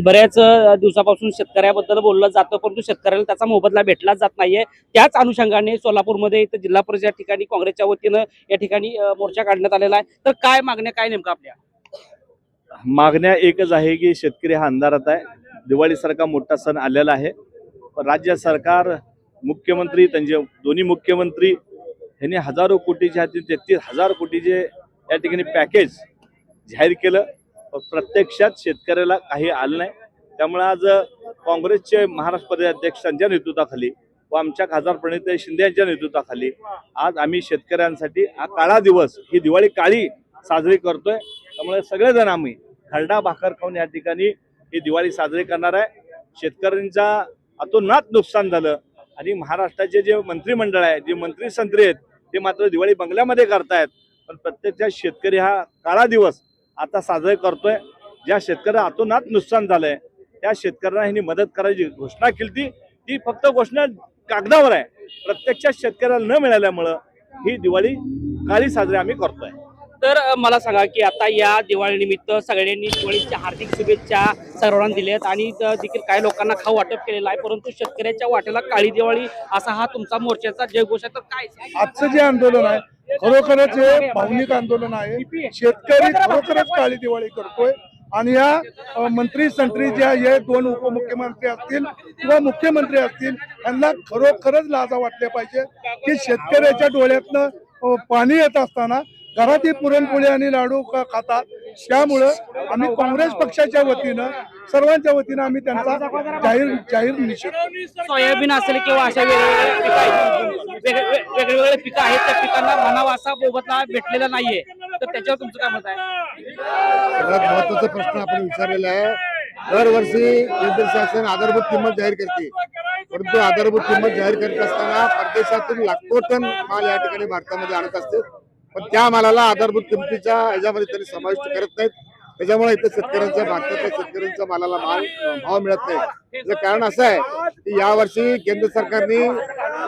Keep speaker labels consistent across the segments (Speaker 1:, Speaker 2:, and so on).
Speaker 1: बऱ्याच दिवसापासून शेतकऱ्याबद्दल बोललं जातं परंतु शेतकऱ्याला त्याचा मोबदला भेटला जात नाहीये. त्याच अनुषंगाने सोलापूरमध्ये इथं जिल्हा परिषद या ठिकाणी काँग्रेसच्या वतीनं या ठिकाणी मोर्चा काढण्यात आलेला आहे. तर काय मागण्या काय नेमकं आपल्या?
Speaker 2: मागण्या एकच आहे की शेतकरी हा अंधारात आहे. दिवाळीसारखा मोठा सण आलेला आहे. राज्य सरकार मुख्यमंत्री त्यांचे दोन्ही मुख्यमंत्री यांनी हजारो कोटीचे तेहतीस हजार कोटीचे या ठिकाणी पॅकेज जाहीर केलं. प्रत्यक्षात शेतकऱ्याला काही आलं नाही. त्यामुळे आज काँग्रेसचे महाराष्ट्र प्रदेशाध्यक्षांच्या नेतृत्वाखाली व आमच्या खासदार प्रणित शिंदे यांच्या नेतृत्वाखाली आज आम्ही शेतकऱ्यांसाठी हा काळा दिवस ही दिवाळी काळी साजरी करतोय. त्यामुळे सगळेजण आम्ही खरडा भाकर खाऊन या ठिकाणी ही दिवाळी साजरी करणार आहे. शेतकऱ्यांचा अतोनात नुकसान झालं आणि महाराष्ट्राचे जे मंत्रिमंडळ आहे जे मंत्री संत्री आहेत ते मात्र दिवाळी बंगल्यामध्ये करतायत. पण प्रत्यक्षात शेतकरी हा काळा दिवस आता साजरे करतोय. ज्या शेतकऱ्या अतोनात नुकसान झालंय त्या शेतकऱ्यांना ह्यांनी मदत करायची घोषणा केली ती ती फक्त घोषणा कागदावर आहे. प्रत्यक्षात शेतकऱ्याला न मिळाल्यामुळं ही दिवाळी काळी साजरी आम्ही करतोय.
Speaker 1: तर मला सांगा की आता या दिवाळीनिमित्त सगळ्यांनी दिवाळीच्या हार्दिक शुभेच्छा सर्वांना दिल्यात आणि देखील काही लोकांना खाऊ वाटप केलेलं आहे परंतु शेतकऱ्याच्या वाटेला काळी दिवाळी असा हा तुमचा मोर्चाचा जयघोष आहे. तर काय
Speaker 3: आजचं जे आंदोलन आहे खरोखरच हे भावनिक आंदोलन आहे. शेतकरी खरोखरच काळी दिवाळी करतोय आणि या मंत्री संत्री ज्या हे दोन उपमुख्यमंत्री असतील किंवा मुख्यमंत्री असतील यांना खरोखरच लाजा वाटल्या पाहिजे की शेतकऱ्याच्या डोळ्यातनं पाणी येत असताना घरात ही पुरणपोळी आणि लाडू खातात. त्यामुळं आम्ही काँग्रेस पक्षाच्या वतीनं सर्वांच्या वतीनं आम्ही त्यांचा जाहीर जाहीर निषेध करतो.
Speaker 1: सोयाबीन असेल किंवा अशा वेगवेगळे पिकं आहेत त्या पिकांना म्हणावा असा मोबदला भेटलेला नाहीये. तर त्याच्यावर तुमचं काय मत आहे?
Speaker 4: सगळ्यात महत्त्वाचा प्रश्न आपण विचारलेला आहे. दरवर्षी केंद्र शासन आधारभूत किंमत जाहीर करते. परंतु आधारभूत किंमत जाहीर करत असताना परदेशातून लाखो टन माल या ठिकाणी भारतामध्ये आणत असते. पण त्या मालाला आधारभूत किमतीच्या ह्याच्यामध्ये त्यांनी समाविष्ट करत नाहीत. त्याच्यामुळे इथे शेतकऱ्यांच्या भारतातल्या शेतकऱ्यांच्या मालाला माल भाव मिळत नाही. त्याचं कारण असं आहे की यावर्षी केंद्र सरकारने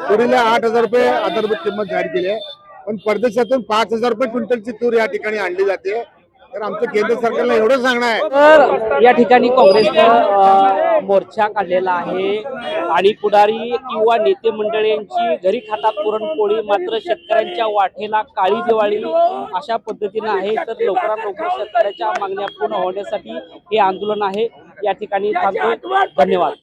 Speaker 4: तुरीला आठ हजार रुपये आधारभूत किंमत जाहीर केली आहे. पण परदेशातून पाच हजार रुपये क्विंटलची तूर या ठिकाणी आणली जाते. तर आमचं केंद्र सरकारला एवढं सांगणं आहे.
Speaker 1: तर या ठिकाणी काँग्रेसनं मोर्चा काढलेला आहे. आणि पुढारी किंवा नेते मंडळींची घरी खातात पुरणपोळी मात्र शेतकऱ्यांच्या वाटेला काळी दिवाळी अशा पद्धतीनं आहे. तर लवकरात लवकर शेतकऱ्याच्या मागण्या पूर्ण होण्यासाठी हे आंदोलन आहे. या ठिकाणी थांबतो. धन्यवाद.